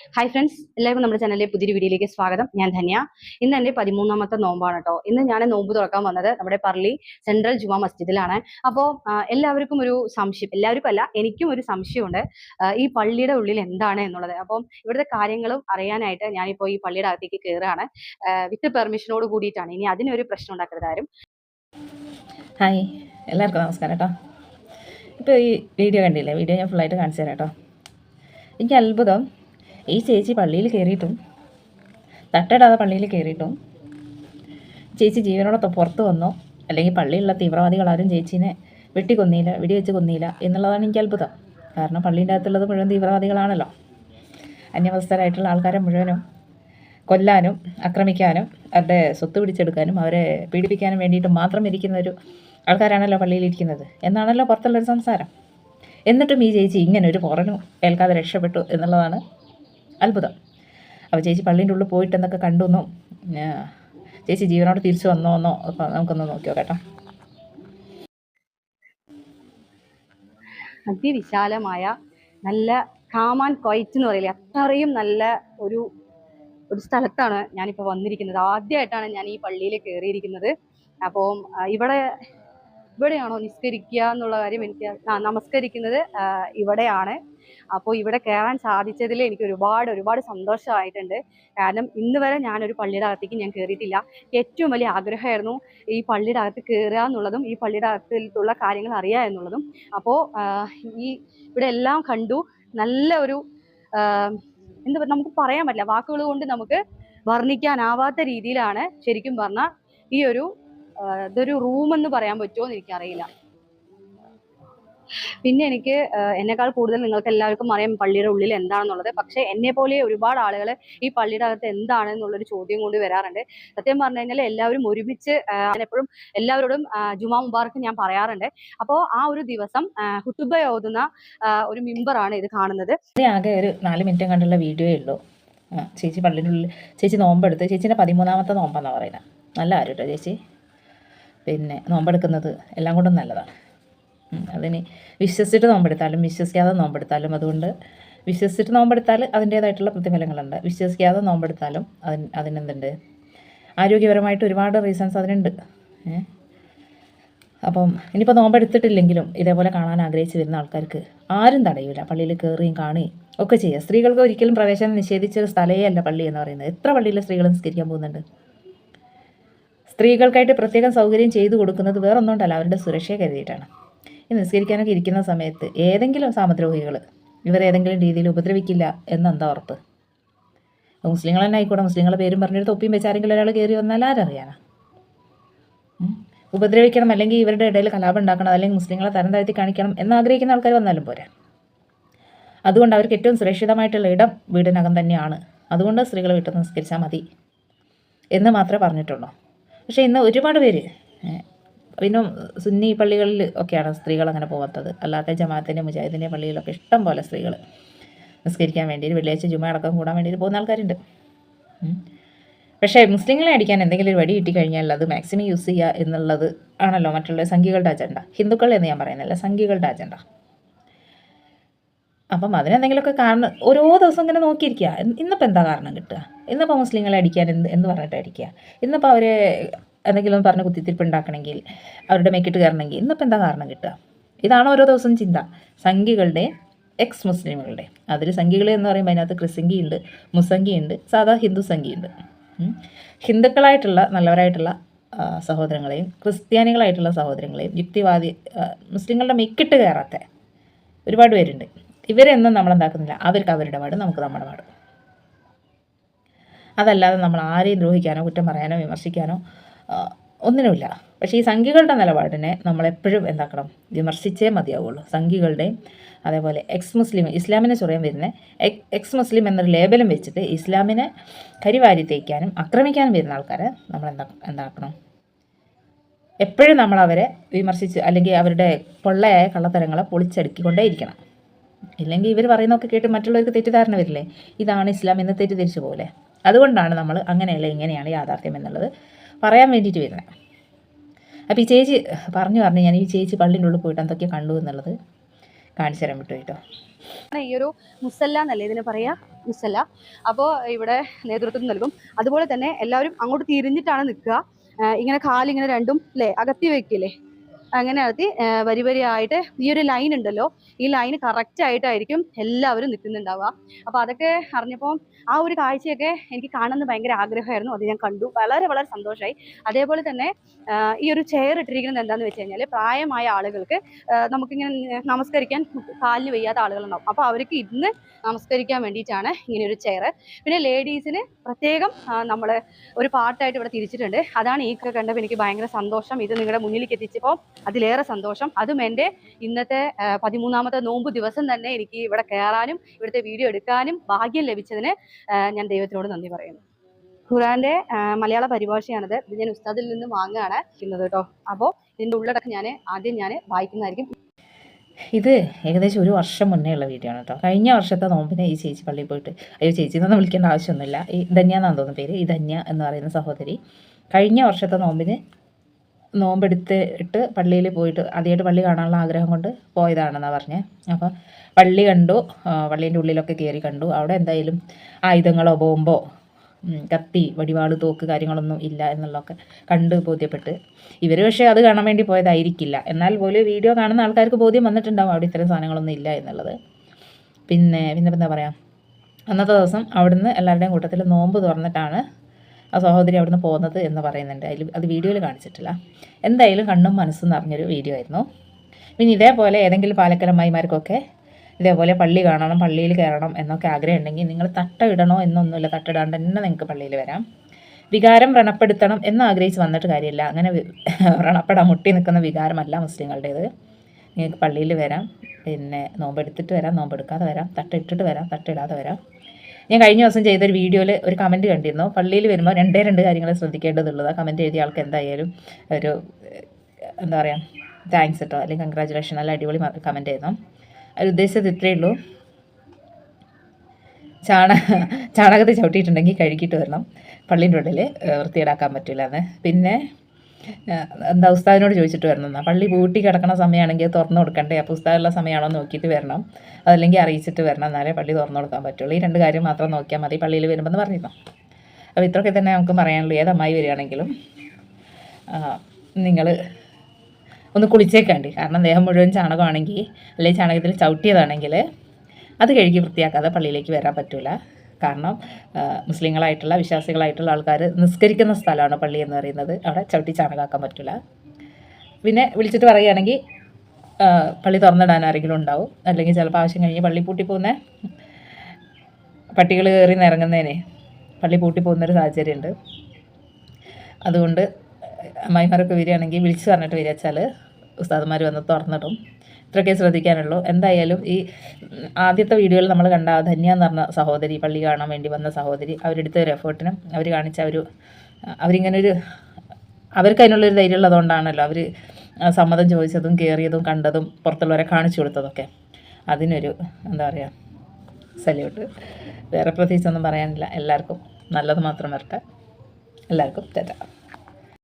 Hi friends എല്ലാവർക്കും നമ്മുടെ ചാനലിലെ പുതിയൊരു വീഡിയോയിലേക്ക് സ്വാഗതം. ഞാൻ ധന്യ. ഇന്ന് എന്റെ പതിമൂന്നാമത്തെ നോമ്പാണ് കേട്ടോ ഇന്ന് ഞാൻ നോമ്പ് തുറക്കാൻ വന്നത് നമ്മുടെ പർലി സെൻട്രൽ ജുമാ മസ്ജിദിലാണ്. അപ്പോൾ എല്ലാവർക്കും ഒരു സംശയം എല്ലാവർക്കും അല്ല എനിക്കും ഒരു സംശയമുണ്ട്. ഈ പള്ളിയുടെ ഉള്ളിൽ എന്താണ് എന്നുള്ളത്? അപ്പം ഇവിടുത്തെ കാര്യങ്ങളും അറിയാനായിട്ട് ഞാനിപ്പോൾ ഈ പള്ളിയുടെ അകത്തേക്ക് കയറുകയാണ് വിത്ത് പെർമിഷനോട് കൂടിയിട്ടാണ്. ഇനി അതിനൊരു പ്രശ്നം ഉണ്ടാക്കരുത് ആരും. ഹായ് എല്ലാവർക്കും നമസ്കാരം കേട്ടോ ഇപ്പോൾ ഈ വീഡിയോ കണ്ടില്ലേ? വീഡിയോ ഞാൻ ഫുള്ളായിട്ട് കാണിച്ചു തരാം കേട്ടോ എനിക്ക് അത്ഭുതം. ഈ ചേച്ചി പള്ളിയിൽ കയറിയിട്ടും തട്ടിടാതെ പള്ളിയിൽ കയറിയിട്ടും ചേച്ചി ജീവനോടെ പുറത്ത് വന്നോ. അല്ലെങ്കിൽ പള്ളിയിലുള്ള തീവ്രവാദികളാരും ചേച്ചീനെ വെട്ടിക്കൊന്നിയില്ല വെടിവെച്ച് കൊന്നിയില്ല എന്നുള്ളതാണ് എനിക്ക് അത്ഭുതം. കാരണം പള്ളീന്റെ അകത്തുള്ളത് മുഴുവൻ തീവ്രവാദികളാണല്ലോ. അന്യമതസ്ഥരായിട്ടുള്ള ആൾക്കാരെ മുഴുവനും കൊല്ലാനും ആക്രമിക്കാനും അവരുടെ സ്വത്ത് പിടിച്ചെടുക്കാനും അവരെ പീഡിപ്പിക്കാനും വേണ്ടിയിട്ട് മാത്രം ഇരിക്കുന്ന ഒരു ആൾക്കാരാണല്ലോ പള്ളിയിലിരിക്കുന്നത് എന്നാണല്ലോ പുറത്തുള്ളൊരു സംസാരം. എന്നിട്ടും ഈ ചേച്ചി ഇങ്ങനെ ഒരു പുറനും ഏൽക്കാതെ രക്ഷപ്പെട്ടു എന്നുള്ളതാണ് അത്ഭുതം. അപ്പോൾ ചേച്ചി പള്ളീന്റെ ഉള്ളിൽ പോയിട്ട് എന്നൊക്കെ കണ്ടു എന്നോ ചേച്ചി ജീവനോട് തിരിച്ചു വന്നോ എന്നോ അപ്പോൾ നമുക്കൊന്ന് നോക്കിയോ കേട്ടോ. അതിവിശാലമായ നല്ല കാമാൻ കൊയറ്റ് എന്ന് പറയില്ലേ? അത്രയും നല്ല ഒരു ഒരു സ്ഥലത്താണ് ഞാനിപ്പോൾ വന്നിരിക്കുന്നത്. ആദ്യമായിട്ടാണ് ഞാൻ ഈ പള്ളിയിൽ കയറിയിരിക്കുന്നത്. അപ്പോൾ ഇവിടെ ഇവിടെയാണോ നിസ്കരിക്കുക എന്നുള്ള കാര്യം എനിക്ക് നമസ്കരിക്കുന്നത് ഇവിടെയാണ്. അപ്പോൾ ഇവിടെ കയറാൻ സാധിച്ചതിൽ എനിക്ക് ഒരുപാട് ഒരുപാട് സന്തോഷമായിട്ടുണ്ട്. കാരണം ഇന്ന് വരെ ഞാനൊരു പള്ളിയുടെ അകത്തേക്ക് ഞാൻ കയറിയിട്ടില്ല ഏറ്റവും വലിയ ആഗ്രഹമായിരുന്നു ഈ പള്ളിയുടെ അകത്ത് കയറുക എന്നുള്ളതും ഈ പള്ളിയുടെ അകത്തുള്ള കാര്യങ്ങൾ അറിയുക എന്നുള്ളതും. അപ്പോൾ ഈ ഇവിടെ എല്ലാം കണ്ടു. നല്ല ഒരു എന്താ പറയുക നമുക്ക് പറയാൻ പറ്റില്ല. വാക്കുകൾ കൊണ്ട് നമുക്ക് വർണിക്കാനാവാത്ത രീതിയിലാണ് ശരിക്കും പറഞ്ഞാൽ ഈ ഒരു ഇതൊരു റൂം എന്ന് പറയാൻ പറ്റുമോ എന്ന് എനിക്കറിയില്ല. പിന്നെ എനിക്ക് എന്നെക്കാൾ കൂടുതൽ നിങ്ങൾക്ക് എല്ലാവർക്കും അറിയാം പള്ളിയുടെ ഉള്ളിൽ എന്താണെന്നുള്ളത്. പക്ഷേ എന്നെ പോലെ ഒരുപാട് ആളുകൾ ഈ പള്ളിയുടെ അകത്ത് എന്താണ് എന്നുള്ളൊരു ചോദ്യം കൊണ്ട് വരാറുണ്ട്. സത്യം പറഞ്ഞു കഴിഞ്ഞാൽ എല്ലാവരും ഒരുമിച്ച് എപ്പോഴും എല്ലാവരോടും ജുമാ മുബാർക്ക് ഞാൻ പറയാറുണ്ട്. അപ്പോൾ ആ ഒരു ദിവസം ഹുത്തുബ ഓതുന്ന ഒരു മെമ്പറാണ് ഇത് കാണുന്നത്. ആകെ ഒരു നാല് മിനിറ്റ് കണ്ടുള്ള വീഡിയോയേ ഉള്ളൂ. ചേച്ചി പള്ളിയുടെ ഉള്ളിൽ ചേച്ചി നോമ്പെടുത്ത് ചേച്ചിന്റെ പതിമൂന്നാമത്തെ നോമ്പെന്നാണ് പറയുന്നത് നല്ല കാര്യം കേട്ടോ ചേച്ചി. പിന്നെ നോമ്പെടുക്കുന്നത് എല്ലാം കൊണ്ടും നല്ലതാണ്. അതിന് വിശ്വസിച്ചിട്ട് നോമ്പെടുത്താലും വിശ്വസിക്കാതെ നോമ്പെടുത്താലും അതുകൊണ്ട് വിശ്വസിച്ചിട്ട് നോമ്പെടുത്താൽ അതിന്റേതായിട്ടുള്ള പ്രതിഫലങ്ങളുണ്ട്. വിശ്വസിക്കാതെ നോമ്പെടുത്താലും അതിന് അതിനെന്തുണ്ട്? ആരോഗ്യപരമായിട്ട് ഒരുപാട് റീസൺസ് അതിനുണ്ട്. അപ്പം ഇനിയിപ്പോൾ നോമ്പെടുത്തിട്ടില്ലെങ്കിലും ഇതേപോലെ കാണാൻ ആഗ്രഹിച്ച് വരുന്ന ആൾക്കാർക്ക് ആരും തടയില്ല പള്ളിയിൽ കയറുകയും കാണുകയും ഒക്കെ ചെയ്യുക സ്ത്രീകൾക്ക് ഒരിക്കലും പ്രവേശനം നിഷേധിച്ച ഒരു അല്ല പള്ളി എന്ന് പറയുന്നത്. എത്ര പള്ളിയിൽ സ്ത്രീകൾ നിസ്കരിക്കാൻ പോകുന്നുണ്ട്? സ്ത്രീകൾക്കായിട്ട് പ്രത്യേകം സൗകര്യം ചെയ്തു കൊടുക്കുന്നത് വേറൊന്നുകൊണ്ടല്ല അവരുടെ സുരക്ഷയെ കരുതിയിട്ടാണ്. ഈ നിസ്കരിക്കാനൊക്കെ ഇരിക്കുന്ന സമയത്ത് ഏതെങ്കിലും സാമദ്രോഹികൾ ഇവരേതെങ്കിലും രീതിയിൽ ഉപദ്രവിക്കില്ല എന്നെന്താ ഉറപ്പ്? മുസ്ലിങ്ങൾ തന്നെ ആയിക്കോട്ടെ മുസ്ലിങ്ങളെ പേരും പറഞ്ഞൊരു തൊപ്പിയും വെച്ച് ആരെങ്കിലും ഒരാൾ കയറി വന്നാൽ ആരറിയാനാ? ഉപദ്രവിക്കണം അല്ലെങ്കിൽ ഇവരുടെ ഇടയിൽ കലാപം ഉണ്ടാക്കണം അല്ലെങ്കിൽ മുസ്ലിങ്ങളെ തരം താഴ്ത്തി കാണിക്കണം എന്നാഗ്രഹിക്കുന്ന ആൾക്കാർ വന്നാലും പോരാ. അതുകൊണ്ട് അവർക്ക് ഏറ്റവും സുരക്ഷിതമായിട്ടുള്ള ഇടം വീടിനകം തന്നെയാണ്. അതുകൊണ്ട് സ്ത്രീകളെ വീട്ടിൽ നിസ്കരിച്ചാൽ മതി എന്ന് മാത്രമേ പറഞ്ഞിട്ടുള്ളൂ. പക്ഷേ ഇന്ന് ഒരുപാട് പേര് പിന്നെ സുന്നി പള്ളികളിൽ ഒക്കെയാണ് സ്ത്രീകൾ അങ്ങനെ പോകാത്തത്. അല്ലാത്ത ജമാഅത്തിന്റെ മുജാഹിദിന്റെ പള്ളിയിലൊക്കെ ഇഷ്ടം പോലെ സ്ത്രീകൾ നിസ്കരിക്കാൻ വേണ്ടി വെള്ളിയാഴ്ച ജുമ അടക്കം കൂടാൻ വേണ്ടി പോകുന്ന ആൾക്കാരുണ്ട്. പക്ഷേ മുസ്ലിങ്ങളെ അടിക്കാൻ എന്തെങ്കിലും ഒരു വടി കിട്ടിക്കഴിഞ്ഞാൽ അത് മാക്സിമം യൂസ് ചെയ്യുക എന്നുള്ളത് ആണല്ലോ മറ്റുള്ള സംഘികളുടെ അജണ്ട. ഹിന്ദുക്കൾ എന്ന് ഞാൻ പറയുന്നില്ല സംഘികളുടെ അജണ്ട. അപ്പം അതിനെന്തെങ്കിലുമൊക്കെ കാരണം ഓരോ ദിവസം ഇങ്ങനെ നോക്കിയിരിക്കുക. ഇന്ന് ഇന്നിപ്പോൾ എന്താ കാരണം കിട്ടുക? ഇന്നിപ്പോൾ മുസ്ലിങ്ങളെ അടിക്കാൻ എന്ത് എന്ന് പറഞ്ഞിട്ട് അടിക്കുക. ഇന്നിപ്പോൾ അവരെ എന്തെങ്കിലും പറഞ്ഞ് കുത്തിത്തിരിപ്പ് ഉണ്ടാക്കണമെങ്കിൽ അവരുടെ മേക്കിട്ട് കയറണമെങ്കിൽ ഇന്നിപ്പോൾ എന്താ കാരണം കിട്ടുക? ഇതാണ് ഓരോ ദിവസം ചിന്ത. സംഘികളുടെ എക്സ് മുസ്ലിമുകളുടെ അതിൽ സംഘികൾ എന്ന് പറയുമ്പോൾ അതിനകത്ത് ക്രിസംഗി ഉണ്ട് മുസംഗി ഉണ്ട് സാധാ ഹിന്ദു സംഘി ഉണ്ട് ഹിന്ദുക്കളായിട്ടുള്ള നല്ലവരായിട്ടുള്ള സഹോദരങ്ങളെയും ക്രിസ്ത്യാനികളായിട്ടുള്ള സഹോദരങ്ങളെയും യുക്തിവാദി മുസ്ലിങ്ങളുടെ മെക്കിട്ട് കയറാത്ത ഒരുപാട് പേരുണ്ട്. ഇവരെന്നും നമ്മൾ എന്താക്കുന്നില്ല അവർക്ക് അവരുടെ പാട് നമുക്ക് നമ്മുടെ പാട്. അതല്ലാതെ നമ്മൾ ആരെയും ദ്രോഹിക്കാനോ കുറ്റം പറയാനോ വിമർശിക്കാനോ ഒന്നിനുമില്ല. പക്ഷേ ഈ സംഖ്യകളുടെ നിലപാടിനെ നമ്മളെപ്പോഴും എന്താക്കണം? വിമർശിച്ചേ മതിയാവുള്ളൂ. സംഖ്യകളുടെയും അതേപോലെ എക്സ് മുസ്ലിം ഇസ്ലാമിനെ ചൊറിയാൻ വരുന്ന എക്സ് മുസ്ലിം എന്നൊരു ലേബലും വെച്ചിട്ട് ഇസ്ലാമിനെ കരിവാരി തേക്കാനും ആക്രമിക്കാനും വരുന്ന ആൾക്കാരെ നമ്മൾ എന്താ എന്താക്കണം? എപ്പോഴും നമ്മൾ അവരെ വിമർശിച്ച് അല്ലെങ്കിൽ അവരുടെ പൊള്ളയായ കള്ളത്തരങ്ങളെ പൊളിച്ചടുക്കിക്കൊണ്ടേയിരിക്കണം. ഇല്ലെങ്കിൽ ഇവർ പറയുന്നതൊക്കെ കേട്ട് മറ്റുള്ളവർക്ക് തെറ്റിദ്ധാരണ വരില്ലേ? ഇതാണ് ഇസ്ലാം എന്ന് തെറ്റിദ്ധരിച്ചു പോലെ. അതുകൊണ്ടാണ് നമ്മൾ അങ്ങനെയല്ല ഇങ്ങനെയാണ് യാഥാർത്ഥ്യം എന്നുള്ളത് പറയാൻ വേണ്ടിയിട്ട് വരുന്നത്. അപ്പോൾ ഈ ചേച്ചി പറഞ്ഞു പറഞ്ഞു ഞാൻ ഈ ചേച്ചി പള്ളിന്റെ ഉള്ളിൽ പോയിട്ട് എന്തൊക്കെ കണ്ടു എന്നുള്ളത് കാണിച്ചു തരാൻ വിട്ടു കേട്ടോ. ഈ ഒരു മുസല്ല എന്നല്ലേ ഇതിന് പറയാ? മുസല്ല. അപ്പോൾ ഇവിടെ നേതൃത്വം നൽകും. അതുപോലെ തന്നെ എല്ലാവരും അങ്ങോട്ട് തിരിഞ്ഞിട്ടാണ് നിൽക്കുക. ഇങ്ങനെ കാലിങ്ങനെ രണ്ടും അല്ലേ അകത്തി വെക്കില്ലേ? അങ്ങനെ അത് വരി വരിയായിട്ട് ഈ ഒരു ലൈൻ ഉണ്ടല്ലോ ഈ ലൈൻ കറക്റ്റ് ആയിട്ടായിരിക്കും എല്ലാവരും നിൽക്കുന്നുണ്ടാവുക. അപ്പോൾ അതൊക്കെ അറിഞ്ഞപ്പോൾ ആ ഒരു കാഴ്ചയൊക്കെ എനിക്ക് കാണുന്ന ഭയങ്കര ആഗ്രഹമായിരുന്നു. അത് ഞാൻ കണ്ടു. വളരെ വളരെ സന്തോഷമായി അതേപോലെ തന്നെ ഈ ഒരു ചെയർ ഇട്ടിരിക്കുന്നത് എന്താണെന്ന് വെച്ച് കഴിഞ്ഞാൽ പ്രായമായ ആളുകൾക്ക് നമുക്കിങ്ങനെ നമസ്കരിക്കാൻ കാലിന് വയ്യാത്ത ആളുകളുണ്ടാവും. അപ്പോൾ അവർക്ക് ഇന്ന് നമസ്കരിക്കാൻ വേണ്ടിയിട്ടാണ് ഇങ്ങനെ ഒരു ചെയർ പിന്നെ ലേഡീസിന് പ്രത്യേകം നമ്മൾ ഒരു പാട്ടായിട്ട് ഇവിടെ തിരിച്ചിട്ടുണ്ട്. അതാണ് ഈ കണ്ടപ്പോൾ എനിക്ക് ഭയങ്കര സന്തോഷം. ഇത് നിങ്ങളുടെ മുന്നിലേക്ക് എത്തിച്ചപ്പോൾ അതിലേറെ സന്തോഷം. അതും എന്റെ ഇന്നത്തെ പതിമൂന്നാമത്തെ നോമ്പ് ദിവസം തന്നെ എനിക്ക് ഇവിടെ കയറാനും ഇവിടുത്തെ വീഡിയോ എടുക്കാനും ഭാഗ്യം ലഭിച്ചതിന് ഞാൻ ദൈവത്തിനോട് നന്ദി പറയുന്നു. ഖുറാന്റെ മലയാള പരിഭാഷയാണിത്. ഇത് ഞാൻ ഉസ്താദിൽ നിന്ന് വാങ്ങുകയാണ് ഇരിക്കുന്നത് കേട്ടോ. അപ്പോൾ ഇതിന്റെ ഉള്ളടക്കം ഞാൻ ആദ്യം ഞാൻ വായിക്കുന്നതായിരിക്കും. ഇത് ഏകദേശം ഒരു വർഷം മുന്നേ ഉള്ള വീഡിയോ ആണ് കേട്ടോ. കഴിഞ്ഞ വർഷത്തെ നോമ്പിനെ ഈ ചേച്ചി പള്ളിയിൽ പോയിട്ട് അയ്യോ ചേച്ചി എന്നൊന്നും വിളിക്കേണ്ട ആവശ്യമൊന്നുമില്ല. ഈ ധന്യ എന്നാണ് തോന്നുന്ന പേര്. ഈ ധന്യ എന്ന് പറയുന്ന സഹോദരി. കഴിഞ്ഞ വർഷത്തെ നോമ്പിന് നോമ്പെടുത്ത് ഇട്ട് പള്ളിയിൽ പോയിട്ട് ആദ്യമായിട്ട് പള്ളി കാണാനുള്ള ആഗ്രഹം കൊണ്ട് പോയതാണെന്നാണ് പറഞ്ഞത് അപ്പോൾ പള്ളി കണ്ടു പള്ളീന്റെ ഉള്ളിലൊക്കെ കയറി കണ്ടു. അവിടെ എന്തായാലും ആയുധങ്ങളോ ബോംബോ കത്തി വടിവാൾ തോക്ക് കാര്യങ്ങളൊന്നും ഇല്ല എന്നുള്ളതൊക്കെ കണ്ട് ബോധ്യപ്പെട്ട്. ഇവർ പക്ഷേ അത് കാണാൻ വേണ്ടി പോയതായിരിക്കില്ല. എന്നാൽ പോലും വീഡിയോ കാണുന്ന ആൾക്കാർക്ക് ബോധ്യം വന്നിട്ടുണ്ടാവും അവിടെ ഇത്തരം സാധനങ്ങളൊന്നും ഇല്ല എന്നുള്ളത്. പിന്നെ പിന്നെ എന്താ പറയുക അന്നത്തെ ദിവസം അവിടുന്ന് എല്ലാവരുടെയും കൂട്ടത്തിൽ നോമ്പ് തുറന്നിട്ടാണ് ആ സഹോദരി അവിടുന്ന് പോകുന്നത് എന്ന് പറയുന്നുണ്ട്. അതിൽ അത് വീഡിയോയിൽ കാണിച്ചിട്ടില്ല. എന്തായാലും കണ്ണും മനസ്സും നിറഞ്ഞൊരു വീഡിയോ ആയിരുന്നു. പിന്നെ ഇതേപോലെ ഏതെങ്കിലും പാലക്കലമ്മായിമാർക്കൊക്കെ ഇതേപോലെ പള്ളി കാണണം പള്ളിയിൽ കയറണം എന്നൊക്കെ ആഗ്രഹം ഉണ്ടെങ്കിൽ നിങ്ങൾ തട്ട ഇടണോ എന്നൊന്നുമില്ല. തട്ടിടാണ്ട് തന്നെ നിങ്ങൾക്ക് പള്ളിയിൽ വരാം. വികാരം വ്രണപ്പെടുത്തണം എന്ന് ആഗ്രഹിച്ച് വന്നിട്ട് കാര്യമില്ല. അങ്ങനെ വ്രണപ്പെടാൻ മുട്ടി നിൽക്കുന്ന വികാരമല്ല മുസ്ലിങ്ങളുടേത്. നിങ്ങൾക്ക് പള്ളിയിൽ വരാം. പിന്നെ നോമ്പെടുത്തിട്ട് വരാം. നോമ്പെടുക്കാതെ വരാം. തട്ടിട്ടിട്ട് വരാം. തട്ടിടാതെ വരാം. ഞാൻ കഴിഞ്ഞ ദിവസം ചെയ്തൊരു വീഡിയോയിൽ ഒരു കമന്റ് കണ്ടിരുന്നു. പള്ളിയിൽ വരുമ്പോൾ രണ്ടേ രണ്ട് കാര്യങ്ങൾ ശ്രദ്ധിക്കേണ്ടതുള്ളത്. ആ കമന്റ് എഴുതിയ ആൾക്ക് എന്തായാലും ഒരു എന്താ പറയുക താങ്ക്സ് കേട്ടോ അല്ലെങ്കിൽ കൺഗ്രാജുലേഷൻ നല്ല അടിപൊളി കമന്റ് ചെയ്യുന്നു അത് ഉദ്ദേശിച്ചത് ഇത്രയേ ഉള്ളൂ. ചാണ ചാണകത്തിൽ ചവിട്ടിയിട്ടുണ്ടെങ്കിൽ കഴുകിയിട്ട് വരണം. പള്ളീന്റെ ഉള്ളിൽ വൃത്തിയിടാക്കാൻ പറ്റില്ല എന്ന് പിന്നെ എന്താ ഉസ്താദിനോട് ചോദിച്ചിട്ട് വരണം. എന്നാൽ പള്ളി പൂട്ടി കിടക്കണ സമയമാണെങ്കിൽ തുറന്ന് കൊടുക്കണ്ടേ? അപ്പോൾ ഉസ്താദുള്ള സമയമാണോ നോക്കിയിട്ട് വരണം. അതല്ലെങ്കിൽ അറിയിച്ചിട്ട് വരണം. എന്നാലേ പള്ളി തുറന്നു കൊടുക്കാൻ പറ്റുള്ളൂ. ഈ രണ്ട് കാര്യം മാത്രം നോക്കിയാൽ മതി. പള്ളിയിൽ വരുമ്പോൾ എന്ന് പറഞ്ഞിരുന്നു. അപ്പോൾ ഇത്രയൊക്കെ തന്നെ നമുക്ക് പറയാനുള്ളൂ. ഏതമ്മായി വരികയാണെങ്കിലും നിങ്ങൾ ഒന്ന് കുളിച്ചേക്കാണ്ട്. കാരണം ദേഹം മുഴുവൻ ചാണകമാണെങ്കിൽ അല്ലെങ്കിൽ ചാണകത്തിൽ ചവിട്ടിയതാണെങ്കിൽ അത് കഴുകി വൃത്തിയാക്കാതെ പള്ളിയിലേക്ക് വരാൻ പറ്റില്ല കാരണം മുസ്ലിങ്ങളായിട്ടുള്ള വിശ്വാസികളായിട്ടുള്ള ആൾക്കാർ നിസ്കരിക്കുന്ന സ്ഥലമാണ് പള്ളി എന്ന് പറയുന്നത്. അവിടെ ചവിട്ടി ചാണകാക്കാൻ പറ്റില്ല പിന്നെ വിളിച്ചിട്ട് പറയുകയാണെങ്കിൽ പള്ളി തുറന്നിടാൻ ആരെങ്കിലും ഉണ്ടാവും. അല്ലെങ്കിൽ ചിലപ്പോൾ ആവശ്യം കഴിഞ്ഞ് പള്ളി പൂട്ടി പോകുന്ന പട്ടികൾ കയറി നിറങ്ങുന്നതിനെ പള്ളി പൂട്ടി പോകുന്നൊരു സാഹചര്യമുണ്ട്. അതുകൊണ്ട് അമ്മായിമാരൊക്കെ വരികയാണെങ്കിൽ വിളിച്ച് പറഞ്ഞിട്ട് വരിക വെച്ചാൽ ഉസ്താദന്മാർ വന്ന് തുറന്നിടും. ഇത്രയൊക്കെ ശ്രദ്ധിക്കാനുള്ളൂ. എന്തായാലും ഈ ആദ്യത്തെ വീഡിയോയിൽ നമ്മൾ കണ്ട ധന്യ എന്ന് പറഞ്ഞ സഹോദരി പള്ളി കാണാൻ വേണ്ടി വന്ന സഹോദരി അവരെടുത്ത ഒരു എഫേർട്ടിനും അവർ കാണിച്ച ഒരു അവരിങ്ങനെ ഒരു അവർക്ക് അതിനുള്ളൊരു ധൈര്യം ഉള്ളതുകൊണ്ടാണല്ലോ അവർ സമ്മതം ചോദിച്ചതും കയറിയതും കണ്ടതും പുറത്തുള്ളവരെ കാണിച്ചു കൊടുത്തതൊക്കെ. അതിനൊരു എന്താ പറയുക സല്യൂട്ട്. വേറെ പ്രത്യേകിച്ചൊന്നും പറയാനില്ല. എല്ലാവർക്കും നല്ലത് മാത്രം വരട്ടെ. എല്ലാവർക്കും തെറ്റാം